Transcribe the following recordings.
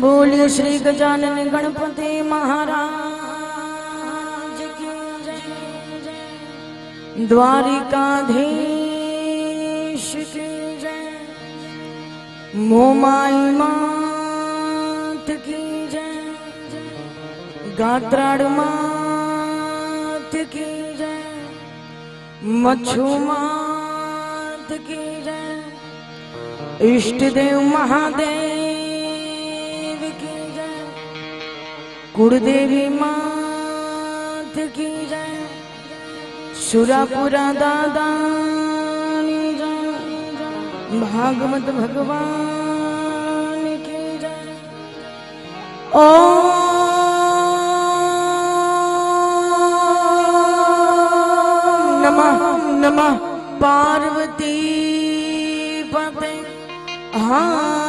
બોલ્યો શ્રી ગજાનન ગણપતિ મહારાજ કી જય. દ્વારિકાધીશ કી જય મોમાઈ માત કી જય ગાત્રાડ માત કી જય મચ્છુ માત કી જય ઈષ્ટદેવ મહાદેવ કુળદેવી માત કી જય. સુરાપુરા દાદાની જય. ભાગવત ભગવાન કી જય. ઓ નમઃ પાર્વતી પતે. હાર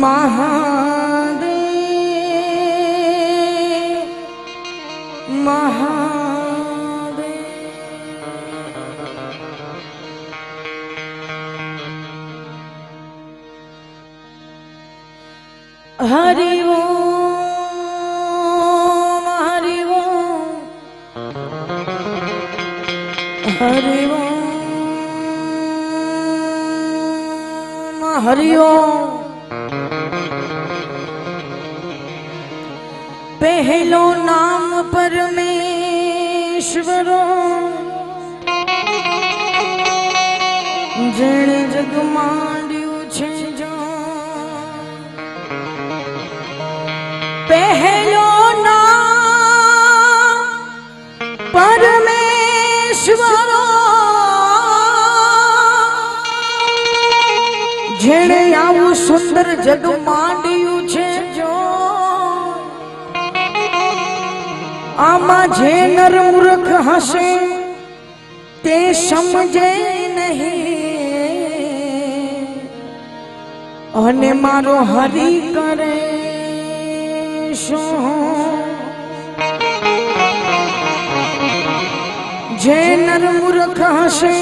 મહાદેવ મહાદેવ હરિ હરિ હરિ ઓમ પહેલો નામ પરમેશ્વરો. જેણે જગ માંડ્યું છે જો પહેલો નામ પરમેશ્વરો. જેણે આવું સુંદર જગ માંડ્યું આમાં જે નર મૂર્ખ હશે તે સમજે નહીં. અને મારો હરી કરે જે નર મૂર્ખ હશે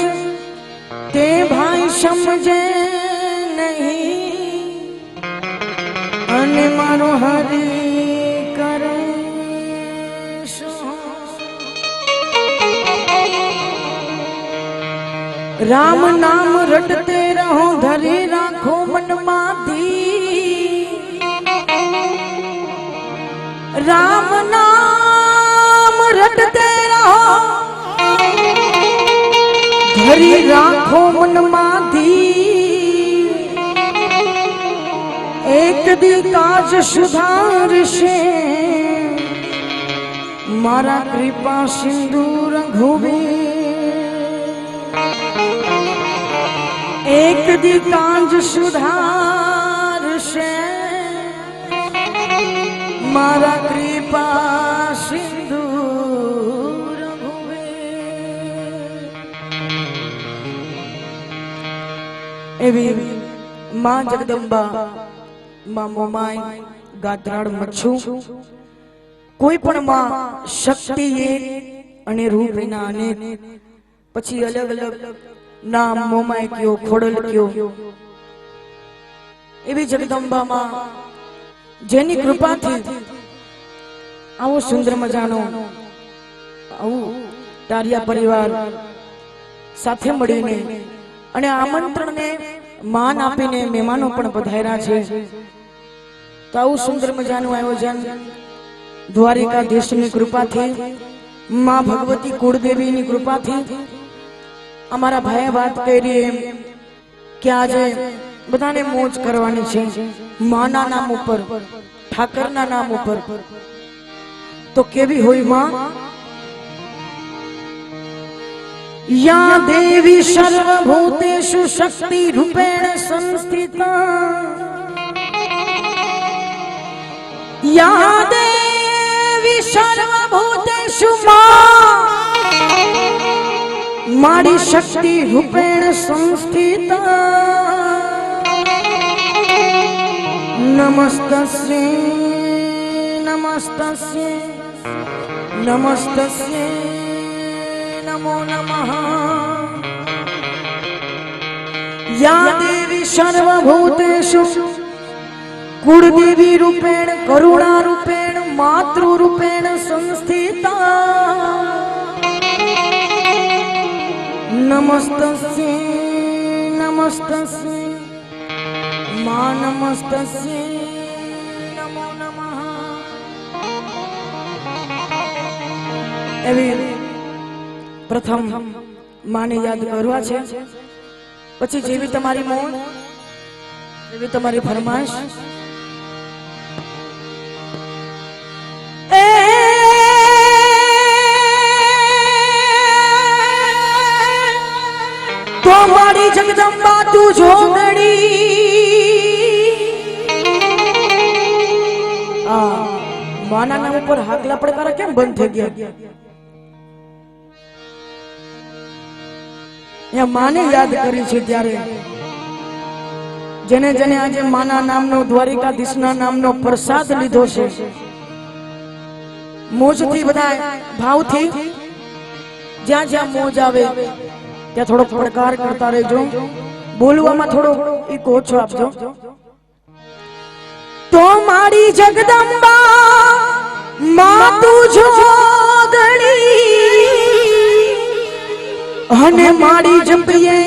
તે ભાઈ સમજે નહીં. અને મારો હરી રામ નામ રટતે રહો, ધરે રાખો મનમાં ધી રામ નામ રટતે રહો, ધરી રાખો મનમાં દી. એક દી કાજ સુધારશે. મારા કૃપા સિંધુ રઘુવીર એક દી કાંજ સુધારશે મારા કૃપા સિંધુ એવી માં જગદંબા માં મોમાઈ ગાત્રાળ મચ્છુ કોઈ પણ માં શક્તિ અને રૂપ વિના અનેક પછી અલગ અલગ નામ મોમાય કયો, ખોડલ કયો? એવી જગદંબામાં, જેની કૃપાથી આવો સુંદર મજાનો આવું તારિયા પરિવાર સાથે મળીને અને આમંત્રણને માન આપીને મહેમાનો પણ પધાર્યા છે. તો આવું સુંદર મજાનું આયોજન દ્વારિકાધીશની કૃપાથી, મા ભગવતી કુળદેવીની કૃપાથી અમારા ભાઈએ વાત કરી એમ કે આજે બધાને મોજ કરવાની છે. માના નામ ઉપર, ઠાકરના નામ ઉપર. તો કેવી હોયમાં? યા દેવી સર્વભૂતેષુ શક્તિ રૂપેણ સંસ્થિતા. યા દેવી સર્વભૂતેષુ માં. મારી શક્તિ રૂપેણ સંસ્થિત. નમસ્તસ્ય નમસ્તસ્ય નમસ્તસ્ય, નમો નમઃ. યા દેવી સર્વભૂતેષુ, કુળદેવી રૂપેણ, કરુણા રૂપેણ, માતૃ રૂપેણ સંસ્થિતા. નમસ્તસ્ય નમસ્તસ્ય મા નમસ્તસ્ય નમો એવી પ્રથમ માને યાદ કરવા છે પછી જેવી તમારી મોન એવી તમારી ફરમાઈશ મારી જગદંબા, તું જોગણી માના નામ ઉપર હાકલા પડકારા કેમ બંધ થઈ ગયા? એ માને યાદ કરી છે ત્યારે. જેને જેને આજે માના નામનો, દ્વારિકાધીશના નામનો પ્રસાદ લીધો છે. મોજથી બધા ભાવથી, જ્યાં જ્યાં મોજ આવે ત્યાં થોડો પડકાર કરતા રહેજો. બોલવામાં થોડો એક ઓછો આપજો. તો મારી જગદંબા માં તું જોગણી અને મારી જપીએ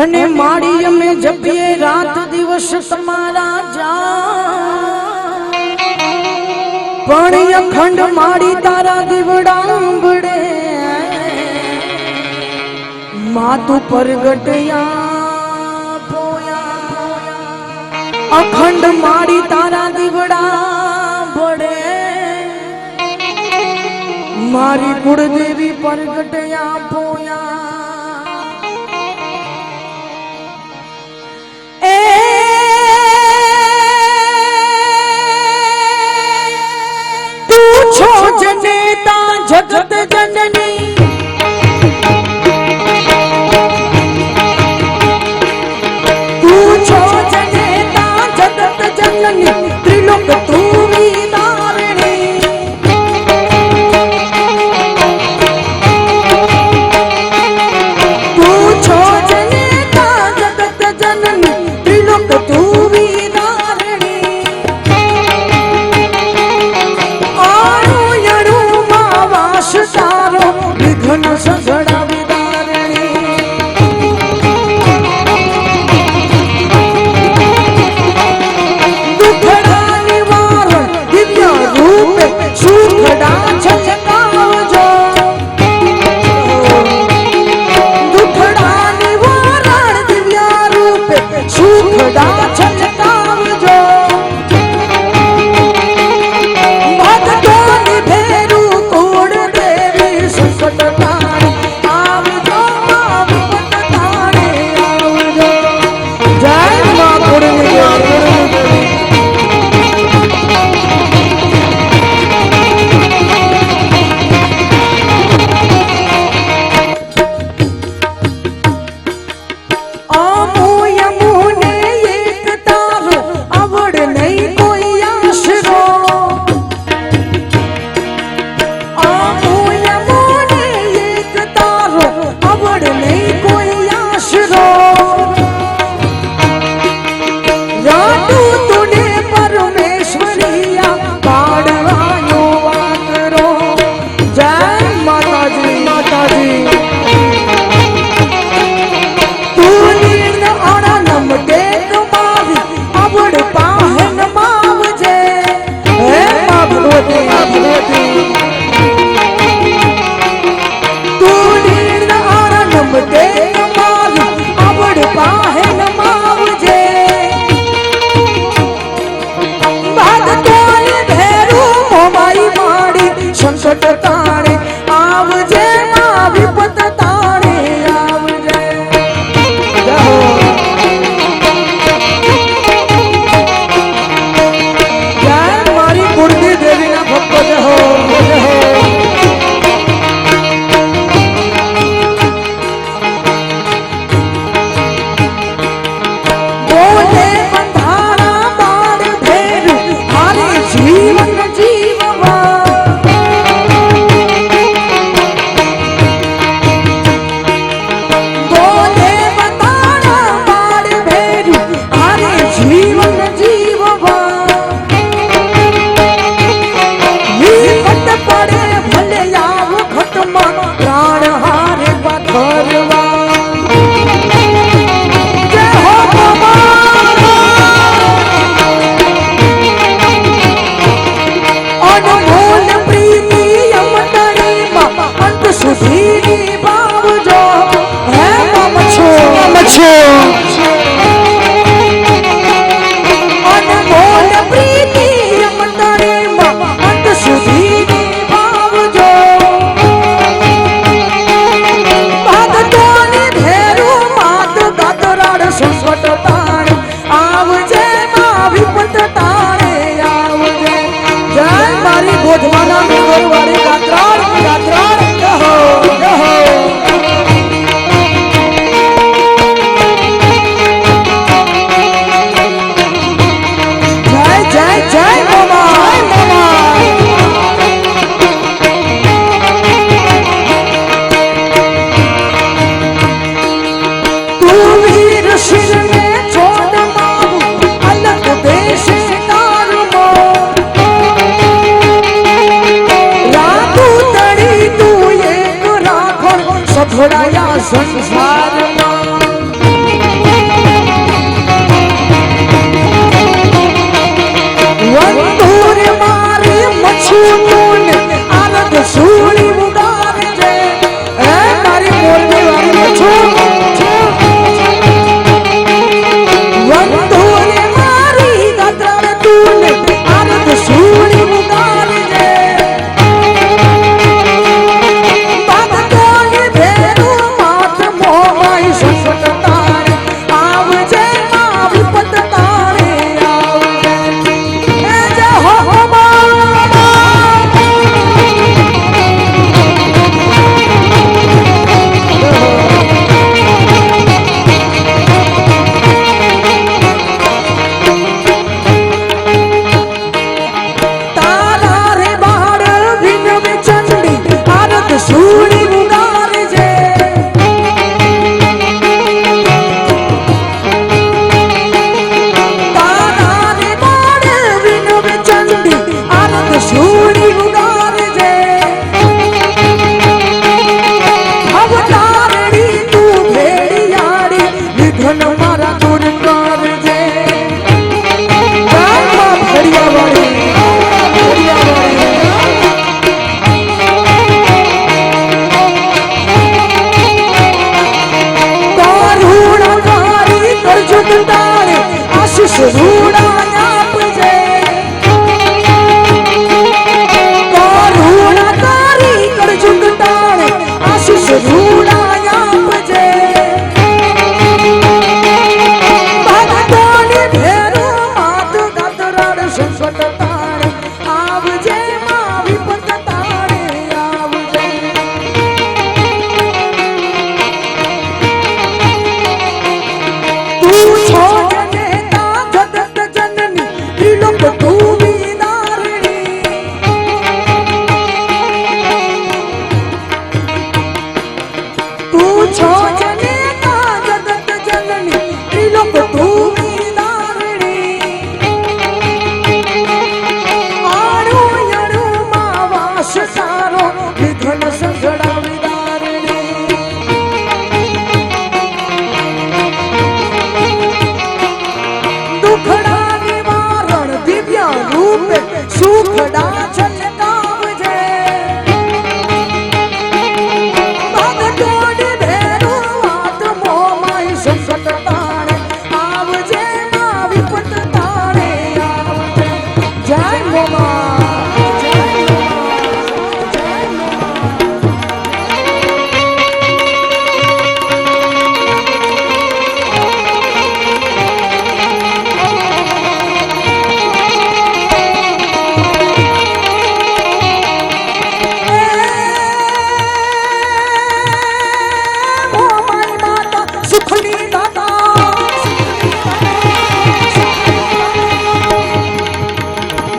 અને મારી અમે જપીએ રાત દિવસ તમારા જા. પણ અખંડ મારી તારા દીવડાંબડે માતું પરગટયા પોયા અખંડ મારી તારા દીવડા ભડે મારી કુળદેવી પરગટયા પોયા તું જગત જનની. but you Sus, ખડા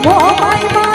我哦八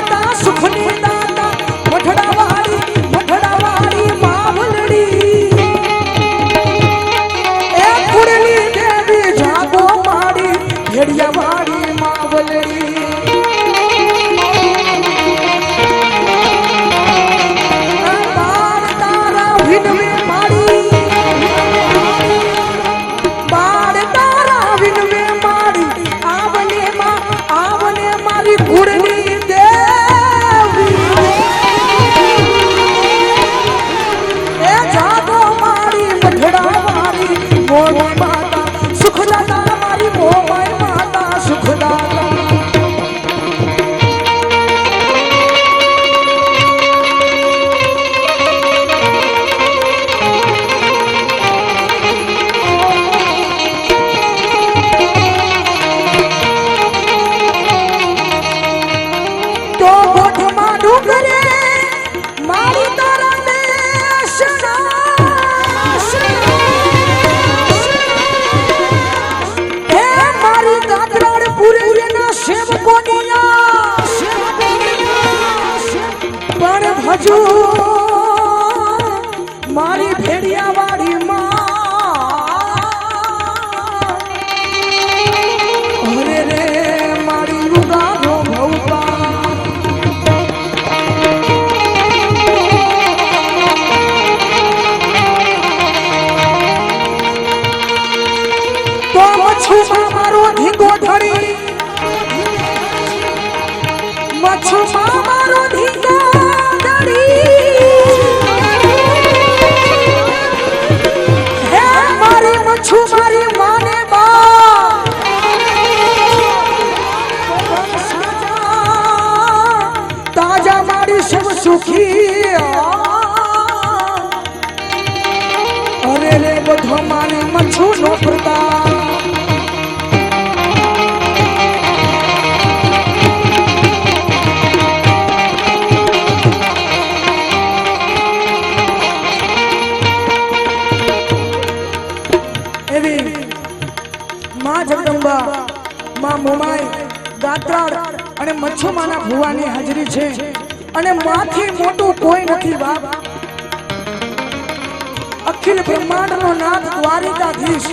બ્રહ્માંડનો નાથ દ્વારિકાધીશ.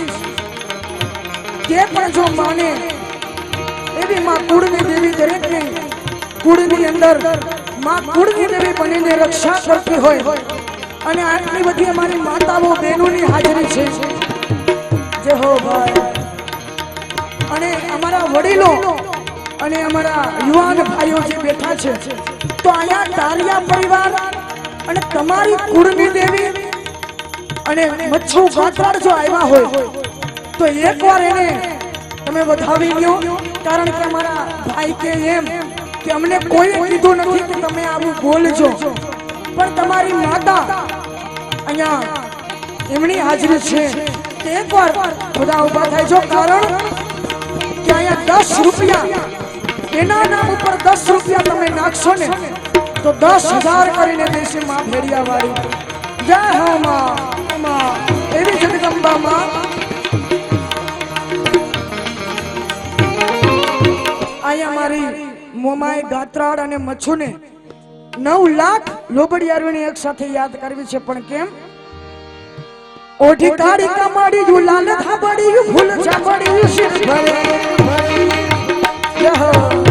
તે પણ જો માને, એવી માં કુળની દેવી દરેકને કુળની અંદરમાં કુળની દેવી બનીને રક્ષા કરતી હોય. અને આટલી બધી અમારી માતાઓ બહેનોની હાજરી છે. જે હો ભાઈ. અને અમારા વડીલો અને અમારા યુવાન ભાઈઓ જે બેઠા છે, તો અહીંયા તારિયા પરિવાર અને તમારી કુળની દેવી અને મચ્છુ ગાત્રાળ જો આવ્યા હોય, તો એકવાર એને તમે વધાવી લ્યો. કારણ કે અમારા ભાઈ કે એમ કે અમને કોઈ કીધું નથી કે તમે આવું બોલજો. પણ તમારી માતા અહીંયા એમની હાજરી છે તે એકવાર બધા ઊભા થાય. જો કારણ કે અહીંયા દસ રૂપિયા, એના નામ ઉપર દસ રૂપિયા તમે નાખશો ને, તો દસ હજાર કરીને દેશે માં ભેડિયા વાળી જય હો માં. માં એવી જગદંબા માં અહીંયા મારી મોમાઈ ગાત્રાળ અને મચ્છુને નવ લાખ લોબડિયારોને એક સાથે યાદ કરવી છે. પણ કેમ? ઓઢી કાઢી કમાડી યુ લાલ થાબડી યુ ફૂલ ચાબડી યુ શિર ભરે જય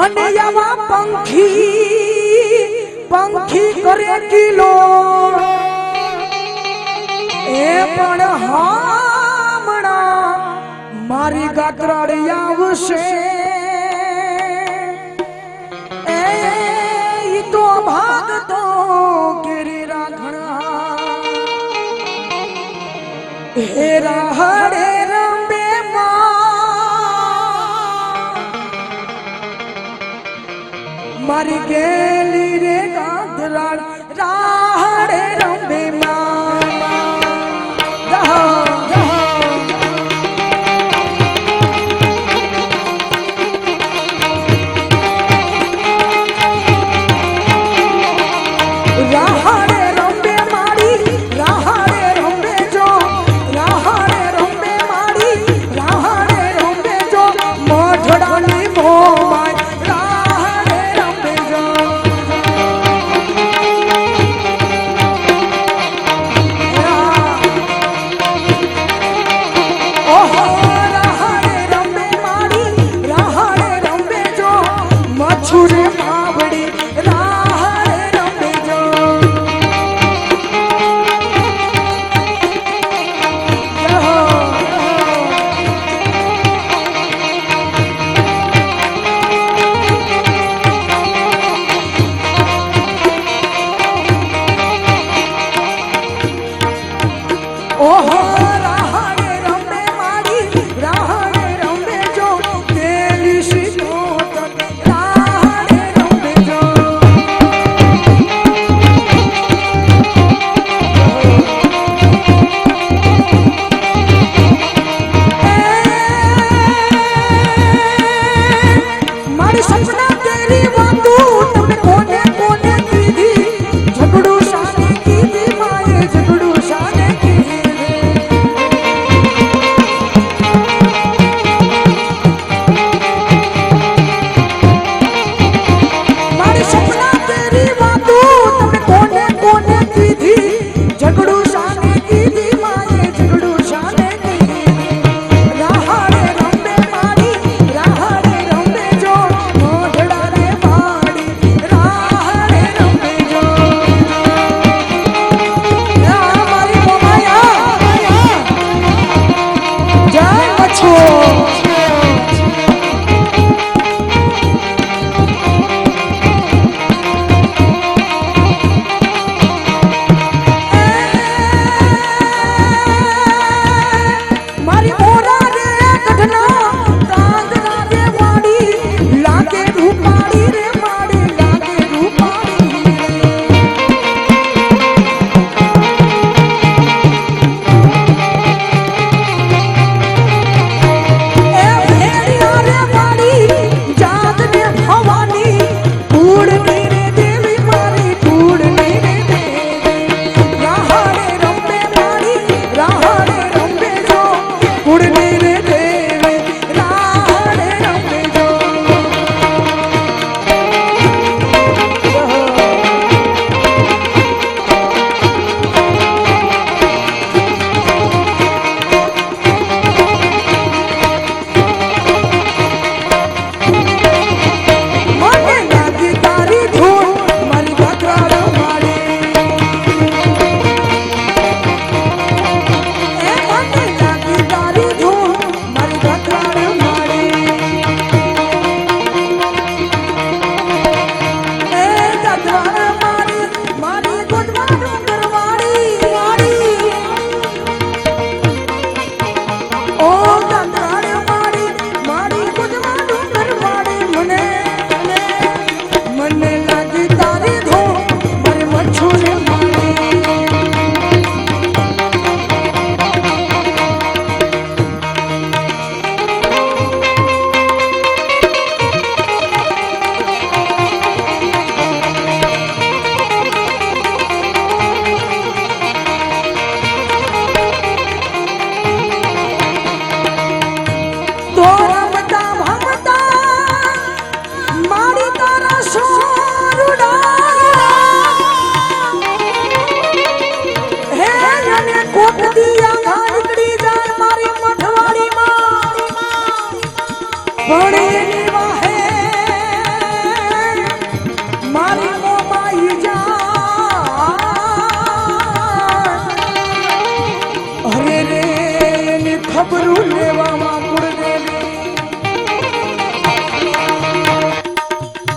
અને એવા પંખી પંખી કરે કિલો. એ પણ હામણા મારી ગાત્રાડી આવશે. એ તો ભાગતો કેરી રાખણા. હેરા હરે માં મારી ગેલી રે